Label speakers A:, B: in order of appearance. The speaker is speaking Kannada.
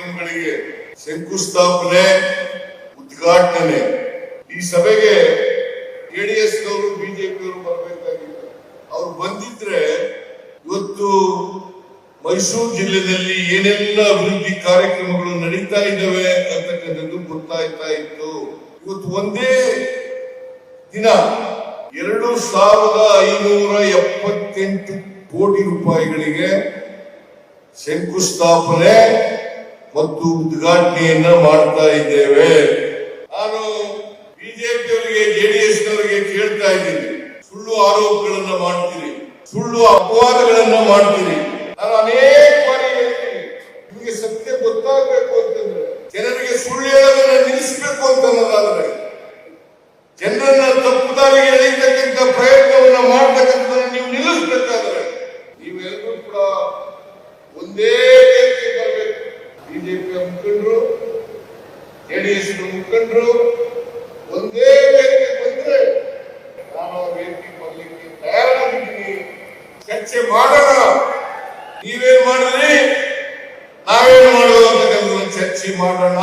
A: ಕಾರ್ಯಕ್ರಮಗಳಿಗೆ ಶಂಕುಸ್ಥಾಪನೆ, ಉದ್ಘಾಟನೆ. ಈ ಸಭೆಗೆ ಜೆಡಿಎಸ್ ನವರು ಬಿಜೆಪಿಯವರು ಬರಬೇಕಾಗಿತ್ತು. ಅವ್ರು ಬಂದಿದ್ರೆ ಇವತ್ತು ಮೈಸೂರು ಜಿಲ್ಲೆಯಲ್ಲಿ ಏನೆಲ್ಲ ಅಭಿವೃದ್ಧಿ ಕಾರ್ಯಕ್ರಮಗಳು ನಡೀತಾ ಇದ್ದಾವೆ ಅಂತಕ್ಕಂಥದ್ದು ಗೊತ್ತಾಯ್ತಾ ಇತ್ತು. ಇವತ್ತು ಒಂದೇ ದಿನ ಎರಡು ಸಾವಿರದ ಐನೂರ ಎಪ್ಪತ್ತೆಂಟು ಕೋಟಿ ರೂಪಾಯಿಗಳಿಗೆ ಶಂಕುಸ್ಥಾಪನೆ ಮತ್ತು ಉದ್ಘಾಟನೆಯನ್ನ ಮಾಡ್ತಾ ಇದ್ದೇವೆ. ನಾನು ಬಿಜೆಪಿಯವರಿಗೆ ಜೆಡಿಎಸ್ ನವರಿಗೆ ಕೇಳ್ತಾ ಇದ್ದೀನಿ. ಸುಳ್ಳು ಆರೋಪಗಳನ್ನ ಮಾಡ್ತೀರಿ. ಸುಳ್ಳು ಅಪವಾದಗಳನ್ನ ಮಾಡ್ತೀರಿ. ನಾನು ಅನೇಕ ಬಾರಿ ನಿಮಗೆ ಸತ್ಯ ಗೊತ್ತಾಗಬೇಕು ಅಂತಂದ್ರೆ, ಜನರಿಗೆ ಸುಳ್ಳು ಹೇಳೋದನ್ನ ನಿಲ್ಲಿಸಬೇಕು ಅಂತ ಜನರನ್ನ ತಪ್ಪು ದಾರಿಗೆ ಎಳೆಯತಕ್ಕಂತ ಪ್ರಯತ್ನವನ್ನ ಮಾಡ್ತಕ್ಕಂಥ ನೀವು ನಿಲ್ಲಿಸ್ಬೇಕಾದ್ರೆ, ನೀವೆಲ್ಲರೂ ಕೂಡ ಒಂದೇ ಬಿಜೆಪಿಯ ಮುಖಂಡರು ಜೆಡಿಎಸ್ ಮುಖಂಡರು, ಒಂದೇ ವೇದಿಕೆ ಬಂದ್ರೆ ನಾನು ಆ ವೇದಿಕೆ ಬರ್ಲಿಕ್ಕೆ ತಯಾರಾಗಿದ್ದೀನಿ. ಚರ್ಚೆ ಮಾಡೋಣ. ನೀವೇನ್ ಮಾಡಿದ್ರಿ? ನಾವೇನು ಮಾಡೋದು ಅಂತ ಚರ್ಚೆ ಮಾಡೋಣ.